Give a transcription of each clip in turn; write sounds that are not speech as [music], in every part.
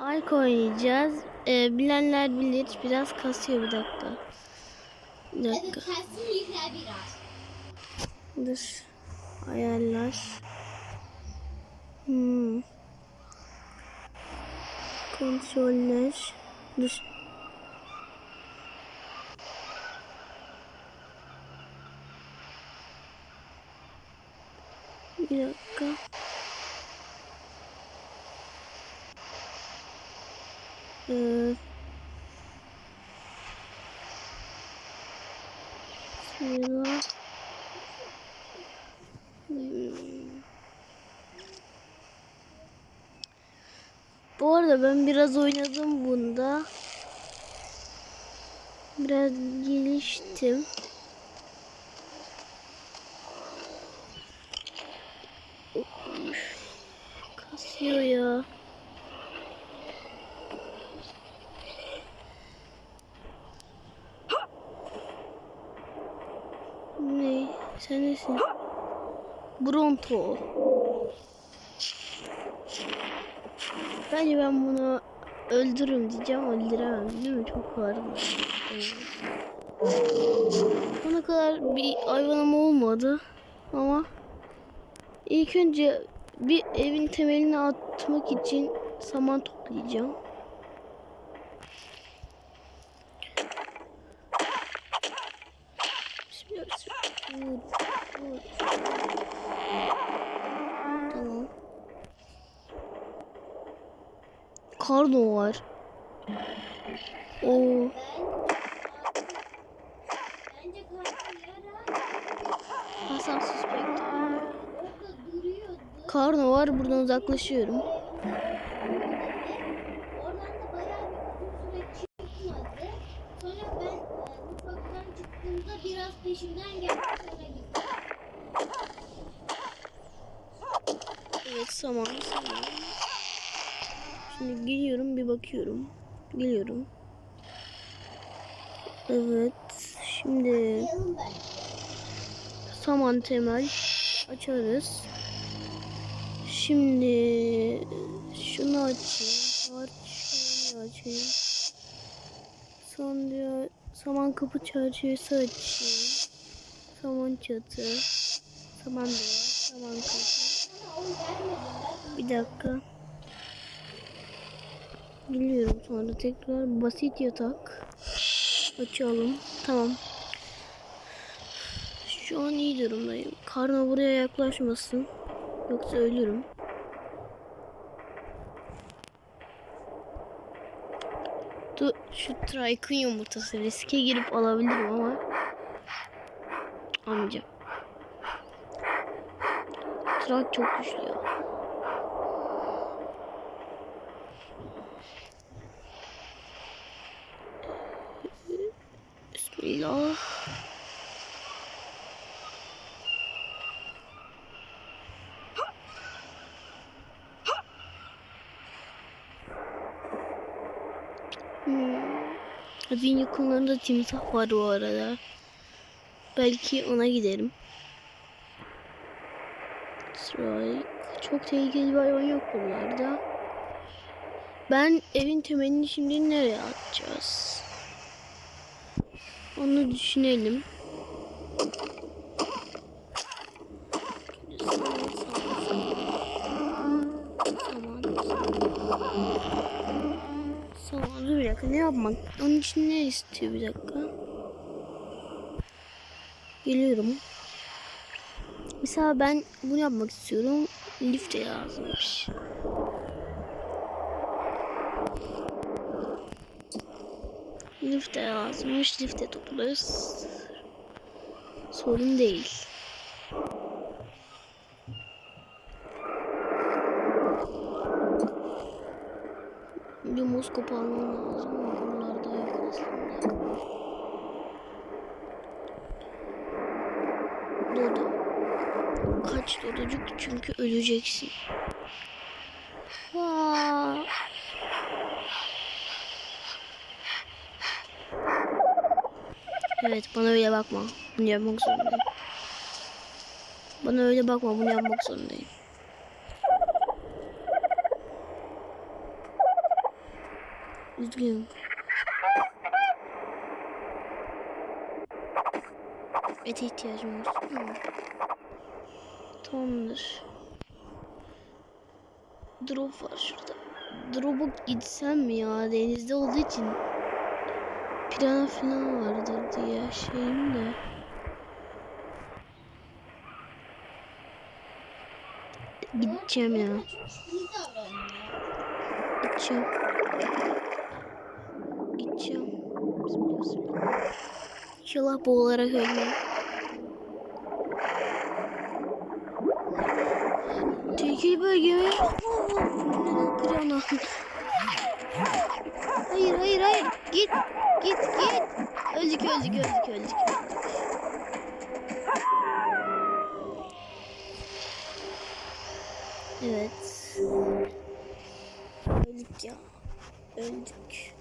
Ark oynayacağız. Ee, bilenler bilir. Biraz kasıyor bir dakika. Bir dakika. Dur. Ayarlar. Hmm. Kontroller. Dur. Bir dakika. Ee, Bismillah. Bu arada ben biraz oynadım bunda. Biraz geliştim. Kasıyor ya. Ne? Sen nesin? Bronto. Bence ben bunu öldürürüm diyeceğim öldüremem değil mi? Çok var mı? Bana kadar bir hayvanım olmadı ama ilk önce bir evin temelini atmak için saman toplayacağım. Bismillah, bismillah. Vur, vur. Tamam. Karno var. Oo. Hasan duruyordu. Karno var. Buradan uzaklaşıyorum. Peşimden geldi sonra gitti. Evet saman saman. Şimdi geliyorum bir bakıyorum. Geliyorum. Evet. Şimdi saman temel açarız. Şimdi şunu açayım. Parçayı açayım. Sonra saman kapı çerçevesi açayım. Saman çatı. Saman duvar. Saman kapı. Bir dakika. Geliyorum sonra tekrar basit yatak. Açalım. Tamam. Şu an iyi durumdayım. Karna buraya yaklaşmasın. Yoksa ölürüm. Dur, şu Trike'ın yumurtası riske girip alabilirim ama almayacağım. Trike çok güçlü ya. Bismillah. Hmm. Evin yakınlarında timsah var bu arada. Belki ona giderim. Strike. Çok tehlikeli bir hayvan yok buralarda. Ben evin temelini şimdi nereye atacağız? Onu düşünelim. Dur bir dakika ne yapmak? Onun için ne istiyor bir dakika? Geliyorum. Mesela ben bunu yapmak istiyorum. Lifte yazmış. Lifte yazmış. Lifte toplarız. Sorun değil. Bir moskop almam lazım. Buralarda yok aslında. Dodo. Kaç dodocuk çünkü öleceksin. Vaa. Evet bana öyle bakma. Bunu yapmak zorundayım. Bana öyle bakma bunu yapmak zorundayım. Üzgünüm. Ete ihtiyacım var. Tamamdır. Drop var şurada. Drop'a gitsem mi ya? Denizde olduğu için pirana falan vardır diye şeyim de. Gideceğim ya. Gideceğim. Gideceğim. İnşallah boğularak ölmem. Tehlikeli bölge mi? Neden pirana? Hayır hayır hayır. Git. Git git. Öldük öldük öldük öldük. Evet. Öldük ya. Öldük.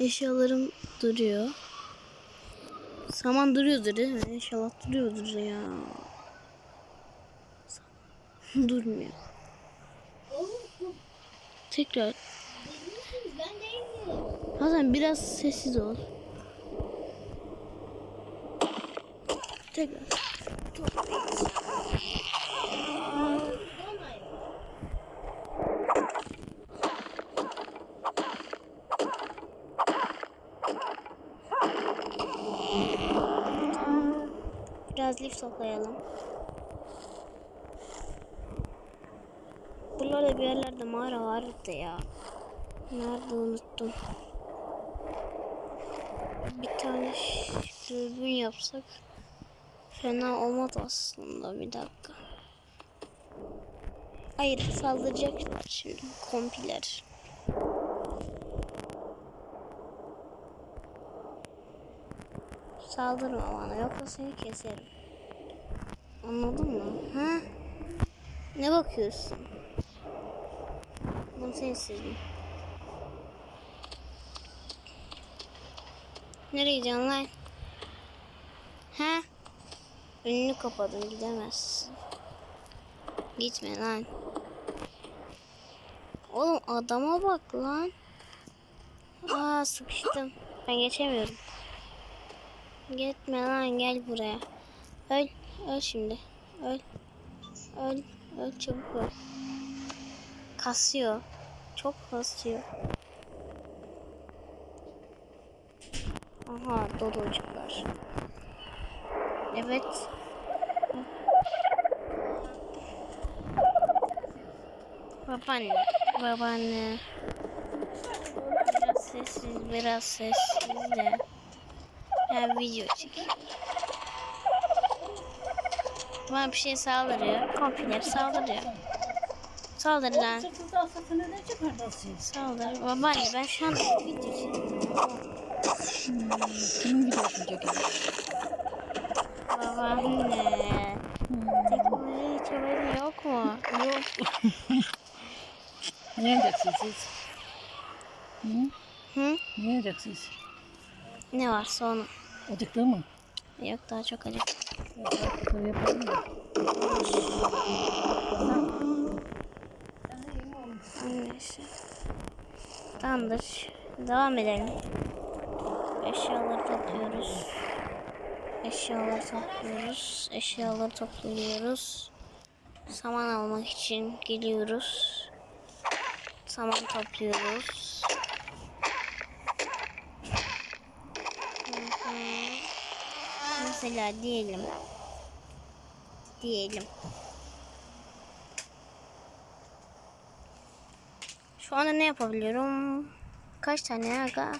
Eşyalarım duruyor. Saman duruyordur değil mi? İnşallah duruyordur ya. [laughs] Durmuyor. Tekrar. Hasan biraz sessiz ol. Tekrar. Lif toplayalım. Buralarda bir yerlerde mağara vardı ya. Nerede unuttum. Bir tane dürbün yapsak fena olmaz aslında bir dakika. Hayır saldıracaklar şimdi kompiler. Saldırma bana yoksa seni keserim. Anladın mı? Ha? Ne bakıyorsun? Bunu sensizim. Nereye gidiyorsun lan? Ha? Önünü kapadın gidemezsin. Gitme lan. Oğlum adama bak lan. Aa sıkıştım. Ben geçemiyorum. Gitme lan gel buraya. Öl. Öl şimdi. Öl. Öl. Öl çabuk öl. Kasıyor. Çok kasıyor. Aha dodocuklar. Evet. Babaanne. Babaanne. Biraz sessiz, biraz sessiz de. Ben video çekeyim. Bana bir şey saldırıyor. Kompiler saldırıyor. Saldır lan. Saldır. Babaanne ben şu an çekiyorum. Kimin videosunu çekiyor? Babaanne. Teknoloji hiç haberin yok mu? Yok. Ne yiyeceksiniz siz? Hı? Hı? Ne yiyeceksiniz? Ne varsa onu. Acıktı mı? Yok daha çok da. Neyse. Tamamdır. Devam edelim. Eşyaları topluyoruz. Eşyaları topluyoruz. Eşyaları topluyoruz. Saman almak için geliyoruz. Saman topluyoruz. Hı hı. Mesela diyelim. Diyelim. Şu anda ne yapabiliyorum? Kaç tane aga?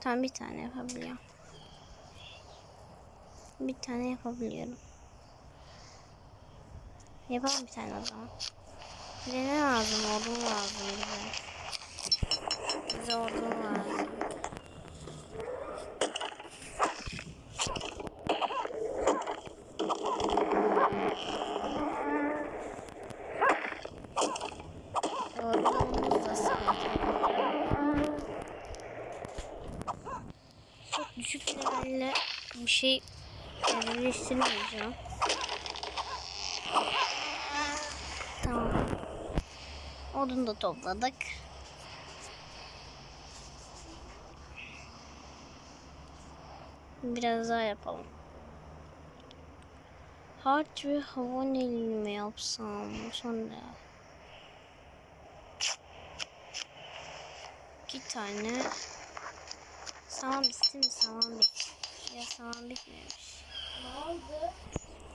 Tam bir tane yapabiliyorum. Bir tane yapabiliyorum. Yapalım bir tane o zaman. Bize ne lazım? Odun lazım bize. Bize odun lazım. Bir şey birleştirmeyeceğim. Tamam. Odun da topladık. Biraz daha yapalım. Harç ve hava nelini mi yapsam sonra? İki tane. Saman bitti mi? Saman bit. Ya saman bitmemiş. Ne oldu?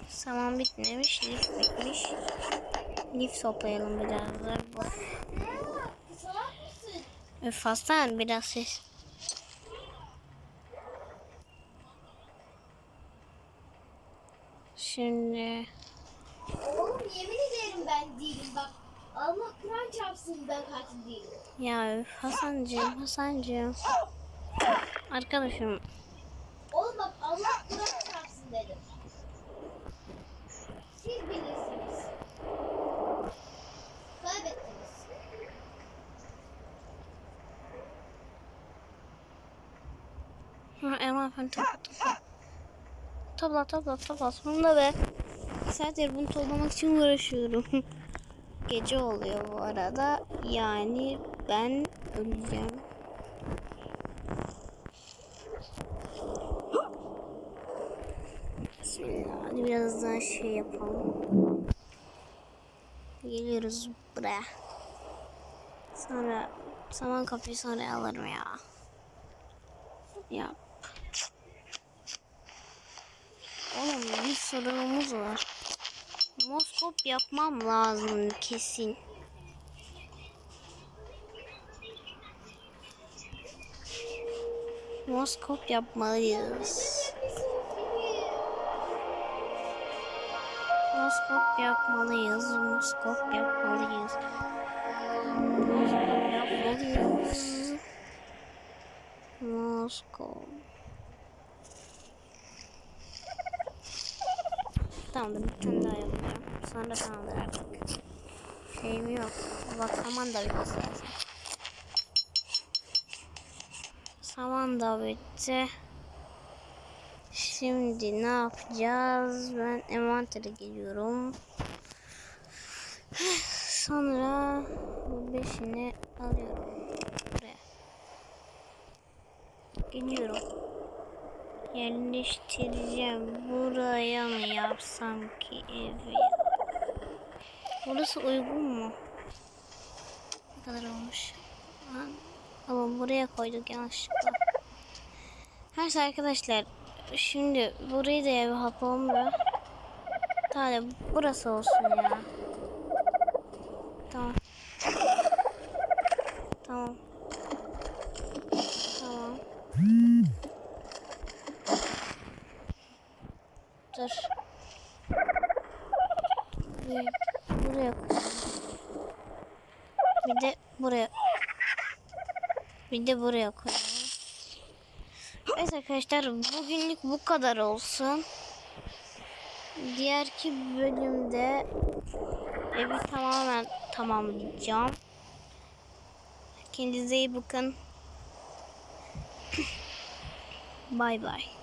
Saman bitmemiş. Lif bitmiş. Lif toplayalım biraz da. Öf Hasan biraz ses. Şimdi Oğlum yemin ederim ben değilim bak. Allah Kur'an çarpsın ben katil değilim. ya Hasancığım Hasancığım. Arkadaşım Oğlum bak Allah Kur'an çarpsın dedim. Siz bilirsiniz. Kaybettiniz. Ha, Erman efendi topla. Topla topla topla sonunda be. Saattir bunu toplamak için uğraşıyorum. [laughs] Gece oluyor bu arada. Yani ben öleceğim. Bismillah. Hadi biraz daha şey yapalım. Geliyoruz buraya. Sonra saman kapıyı sonra alırım ya. Yap. Oğlum bir sorunumuz var. Moskop yapmam lazım kesin. Moskop yapmalıyız. Moskop yapmalıyız. Moskop yapmalıyız. Moskop yapmalıyız. Moskop. Tamam bir tane daha yapacağım. Sonra tamamdır artık. Şeyim yok. Bak saman da bitti zaten. Saman da bitti. Şimdi ne yapacağız? Ben envantere geliyorum. Sonra bu beşini alıyorum. Buraya. Geliyorum. Yerleştireceğim. Buraya mı yapsam ki evi? Burası uygun mu? Ne kadar olmuş? Ha, Ama buraya koyduk yanlışlıkla. Her şey arkadaşlar. Şimdi burayı da ev yapalım mı? Tamam burası olsun ya. Tamam. Tamam. Tamam. Dur. Bir buraya koyalım. Bir de buraya. Bir de buraya koyalım. Evet arkadaşlar bugünlük bu kadar olsun. Diğerki bölümde evi tamamen tamamlayacağım. Kendinize iyi bakın. [laughs] Bay bay.